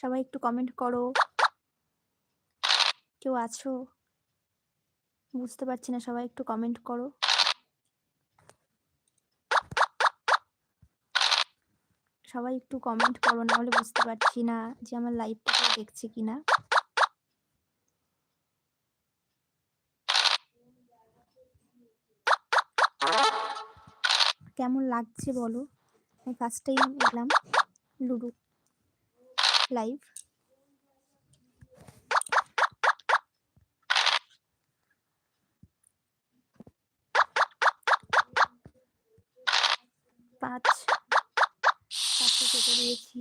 সবাই একটু কমেন্ট করো। কেউ আছো? বুঝতে পারছি না, সবাই একটু কমেন্ট করো। সবাই একটু কমেন্ট করো, না হলে বুঝতে পারছি না যে আমার লাইভটা কেউ দেখছে কিনা। কেমন লাগছে বলো? আমি ফার্স্ট টাইম এলাম লুডো লাইভ পাঁচ। দিয়েছি।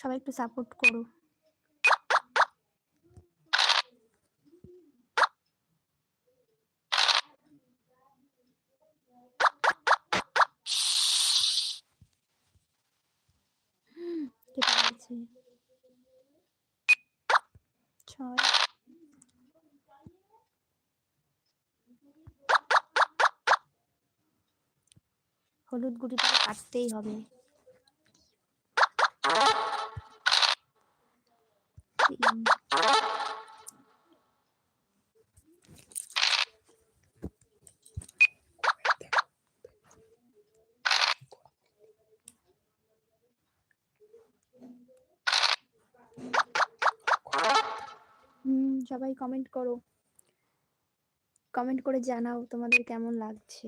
সবাই একটু সাপোর্ট করো কেটে গেছে ছয় হলুদ গুটিটাকে কাটতেই হবে। সবাই কমেন্ট করো। কমেন্ট করে জানাও তোমাদের কেমন লাগছে।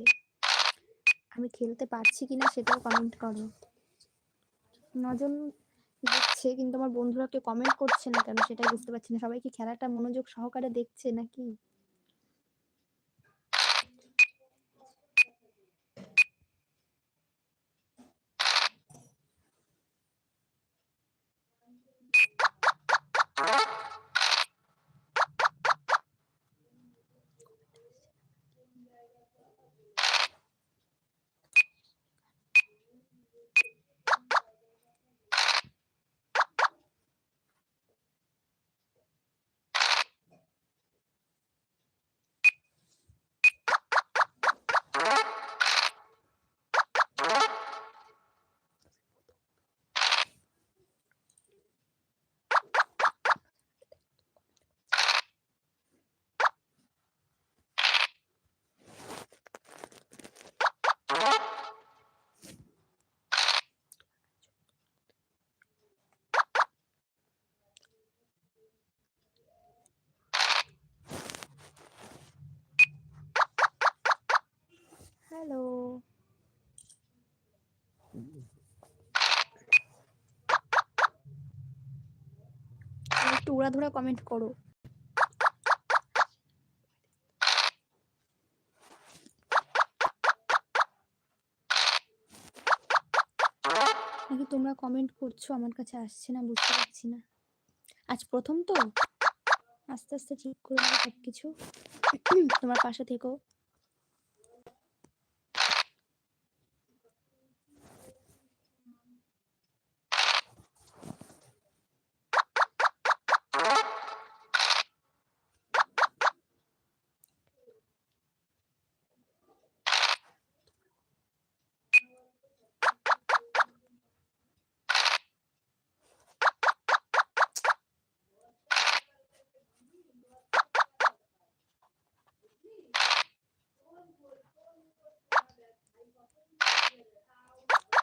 আমি খেলতে পারছি কিনা সেটাও কমেন্ট করো। নজন দেখছে কিন্তু আমার বন্ধুরা কেউ কমেন্ট করছে না কেন সেটাই বুঝতে পারছি না। সবাই কি খেলাটা মনোযোগ সহকারে দেখছে নাকি? একটু উড়াধুরা কমেন্ট করো। নাকি তোমরা কমেন্ট করছ? আমার কাছে আসছে না, বুঝতে পারছি না। আজ প্রথম তো? আস্তে আস্তে ঠিক করে সবকিছু। তোমার পাশে থেকো।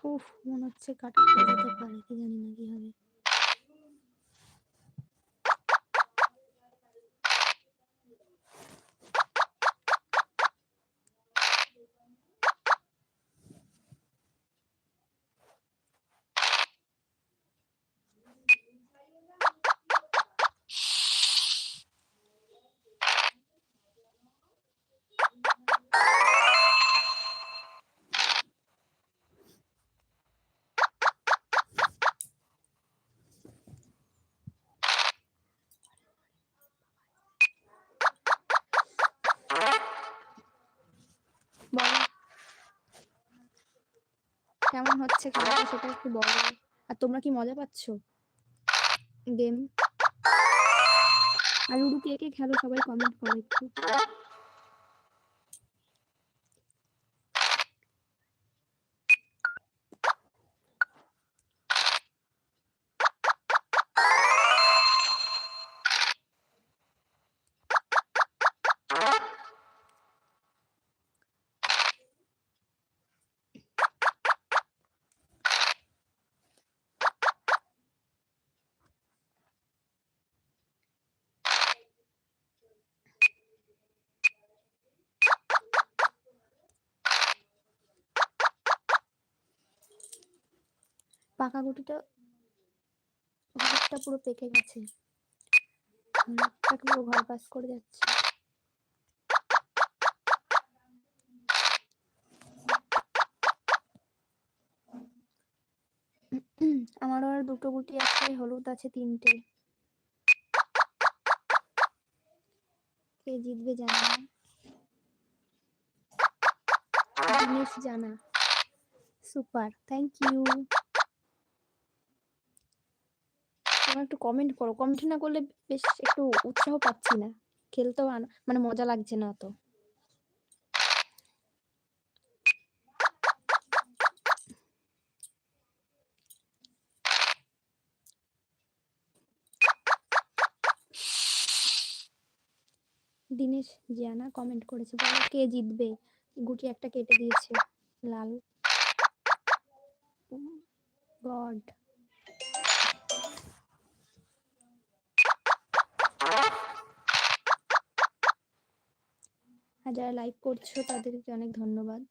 উফ মনে হচ্ছে কাটা যেতে পারে কি জানি না কি হবে বলো কেমন হচ্ছে খেলাটা সেটা একটু বলো। আর তোমরা কি মজা পাচ্ছ? গেম আর লুডু কে কে খেলো সবাই কমেন্ট করো একটু। পাকা গুটিটা পুরো পেকে গেছে। পুরো ঘর পাস করে যাচ্ছে। আমারও আর দুটো গুটি আছে, হলুদ আছে তিনটে। কে জিতবে জানি জানা, সুপার থ্যাংক ইউ তোমরা একটু কমেন্ট করো। কমেন্ট না করলে বেশ একটু উৎসাহ পাচ্ছি না। খেলতেও মানে মজা লাগছে না অত। দিনেশ জিয়ানা কমেন্ট করেছে, বলো কে জিতবে? গুটি একটা কেটে দিয়েছে, লাল। গড আর যারা লাইক করছ, তাদেরকে অনেক ধন্যবাদ।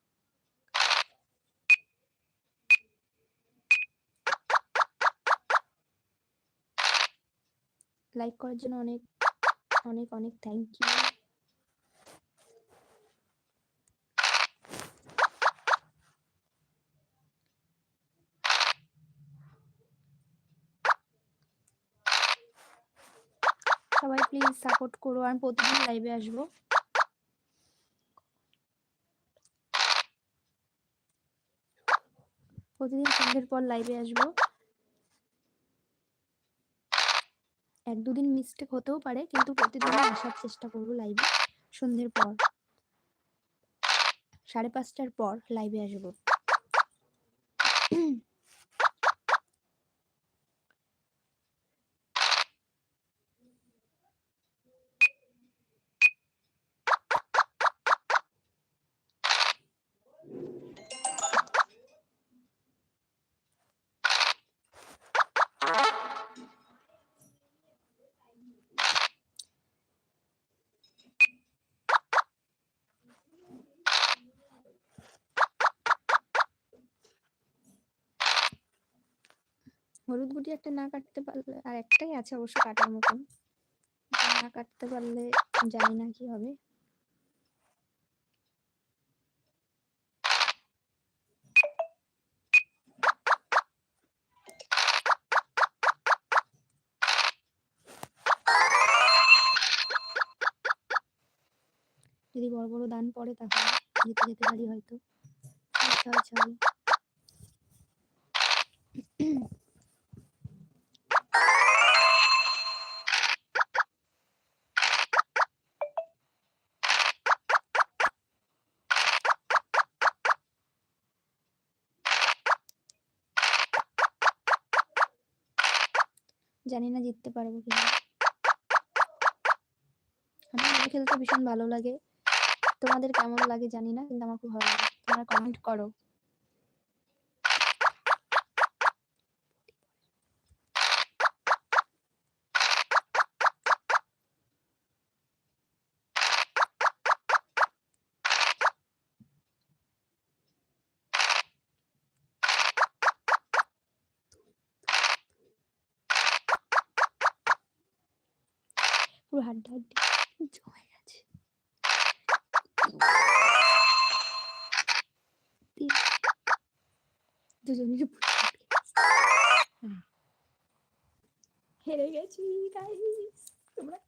লাইক করার জন্য অনেক অনেক অনেক থ্যাংক ইউ সবাই প্লিজ সাপোর্ট করো। আর প্রতিদিন লাইভে আসব। প্রতিদিন সন্ধ্যের পর লাইভে আসব? এক দুদিন মিস্টেক হতেও পারে, কিন্তু প্রতিদিন আসার চেষ্টা করব লাইভে সন্ধ্যের পর। সাড়ে পাঁচটার পর লাইভে আসব। হলুদ গুটি একটা না কাটতে পারলে, আর একটাই আছে অবশ্য কাটার মতন। না কাটতে পারলে জানি না কি হবে। যদি বড় বড় দান পড়ে তাহলে যেতে যেতে পারি হয়তো। ছয় ছয় জানি না জিততে পারব কিনা। আমার খেলতে ভীষণ ভালো লাগে। তোমাদের কেমন লাগে জানি না, কিন্তু আমার খুব ভালো লাগে। তোমরা কমেন্ট করো। পুরো হাড্ডা হাড্ডি জমে গেছে। হ্যাঁ। হেরে গেছি গাইস তোমরা